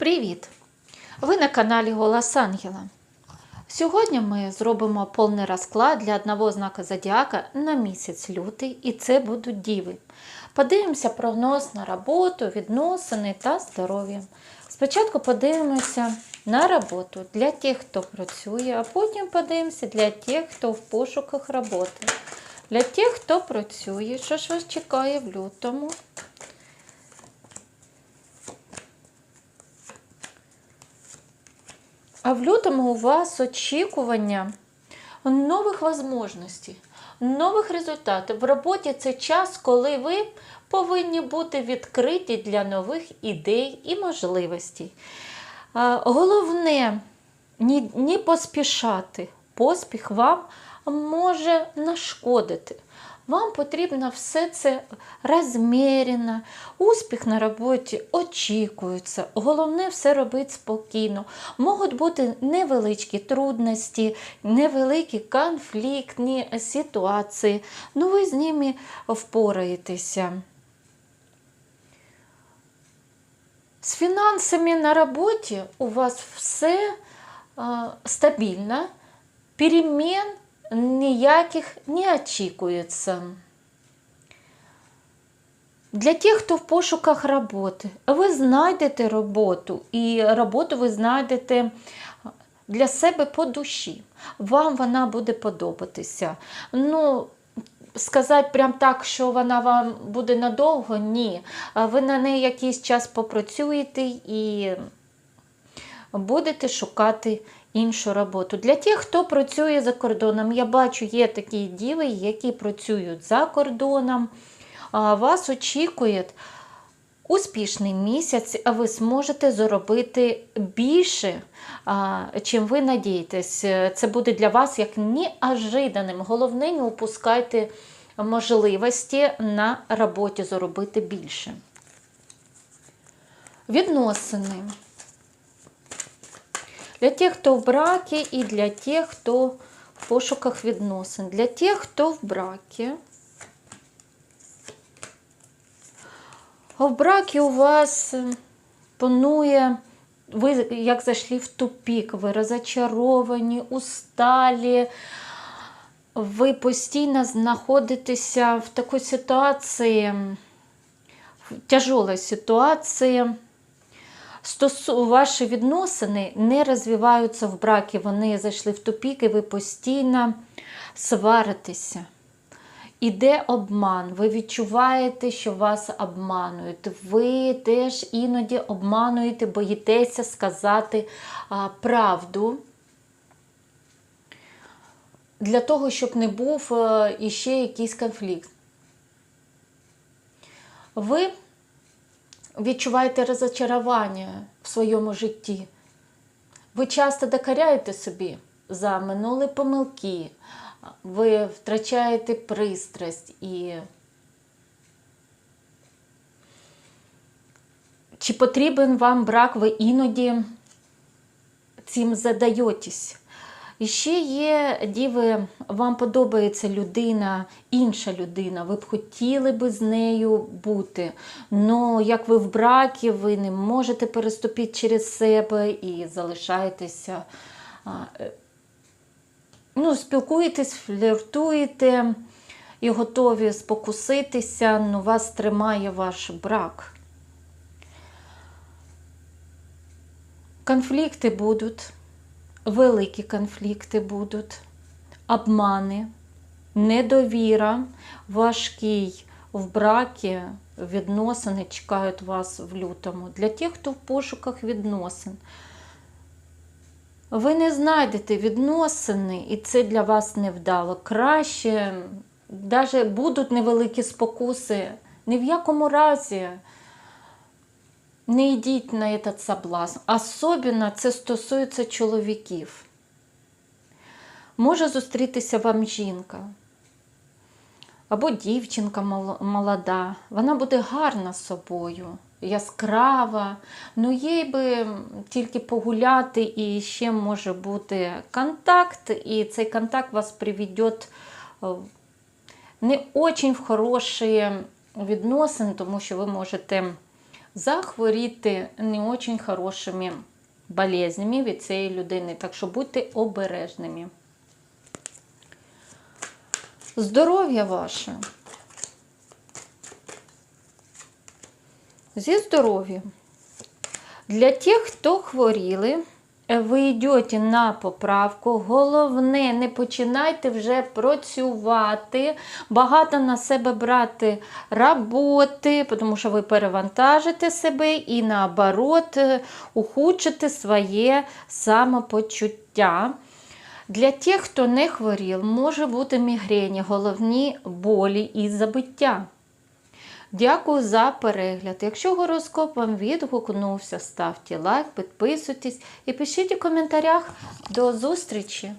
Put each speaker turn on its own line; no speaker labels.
Привіт! Ви на каналі Голос Ангела. Сьогодні ми зробимо повний розклад для одного знака Зодіака на місяць лютий, і це будуть діви. Подивимося прогноз на роботу, відносини та здоров'я. Спочатку подивимося на роботу для тих, хто працює, а потім подивимося для тих, хто в пошуках роботи. Для тих, хто працює, що ж вас чекає в лютому. А в лютому у вас очікування нових можливостей, нових результатів. В роботі це час, коли ви повинні бути відкриті для нових ідей і можливостей. Головне ні, ні поспішати. Поспіх вам може нашкодити. Вам потрібно все це розмірено, успіх на роботі очікується. Головне все робити спокійно. Можуть бути невеличкі трудності, невеликі конфліктні ситуації. Ну ви з ними впораєтеся. З фінансами на роботі у вас все а, стабільно, перемен ніяких не очікується. Для тих, хто в пошуках роботи, ви знайдете роботу, і роботу ви знайдете для себе по душі. Вам вона буде подобатися. Ну, сказати прям так, що вона вам буде надовго, ні. Ви на неї якийсь час попрацюєте і будете шукати іншу роботу. Для тих, хто працює за кордоном, я бачу, є такі діви, які працюють за кордоном. Вас очікує успішний місяць, а ви зможете заробити більше, чим ви надієтесь. Це буде для вас як неожиданним. Головне, не упускайте можливості на роботі заробити більше. Відносини. Для тих, хто в бракі, і для тих, хто в пошуках відносин. Для тих, хто в бракі. В бракі у вас панує, ви як зайшли в тупік, ви розочаровані, усталі. Ви постійно знаходитеся в такій ситуації, в тяжелій ситуації. Стосу, ваші відносини не розвиваються в бракі, вони зайшли в тупік, і ви постійно сваритеся. Іде обман, ви відчуваєте, що вас обманують. Ви теж іноді обмануєте, боїтеся сказати а, правду. Для того, щоб не був а, іще якийсь конфлікт. Ви відчуваєте розочарування в своєму житті. Ви часто докоряєте собі за минулі помилки, ви втрачаєте пристрасть і. Чи потрібен вам брак, ви іноді цим задаєтесь. І ще є, діви, вам подобається людина, інша людина, ви б хотіли би з нею бути. але як ви в бракі, ви не можете переступити через себе і залишаєтеся, ну, спілкуєтесь, фліртуєте і готові спокуситися, але вас тримає ваш брак. Конфлікти будуть великі конфлікти будуть, обмани, недовіра, важкий в бракі відносини чекають вас в лютому. Для тих, хто в пошуках відносин. Ви не знайдете відносини, і це для вас невдало. Краще, навіть будуть невеликі спокуси, ні в якому разі. Не йдіть на этот соблазн. Особливо це стосується чоловіків. Може зустрітися вам жінка або дівчинка молода. Вона буде гарна собою, яскрава, ну їй би тільки погуляти, і ще може бути контакт, і цей контакт вас приведе не дуже в хороші відносини, тому що ви можете захворіти не дуже хорошими болезнями від цієї людини. Так що будьте обережними. Здоров'я ваше. Зі здоров'ям. Для тих, хто хворіли, ви йдете на поправку. Головне, не починайте вже працювати, багато на себе брати роботи, тому що ви перевантажите себе і наоборот е, ухудшите своє самопочуття. Для тих, хто не хворів, може бути мігрені, головні болі і забиття. Дякую за перегляд. Якщо гороскоп вам відгукнувся, ставте лайк, підписуйтесь і пишіть у коментарях. До зустрічі!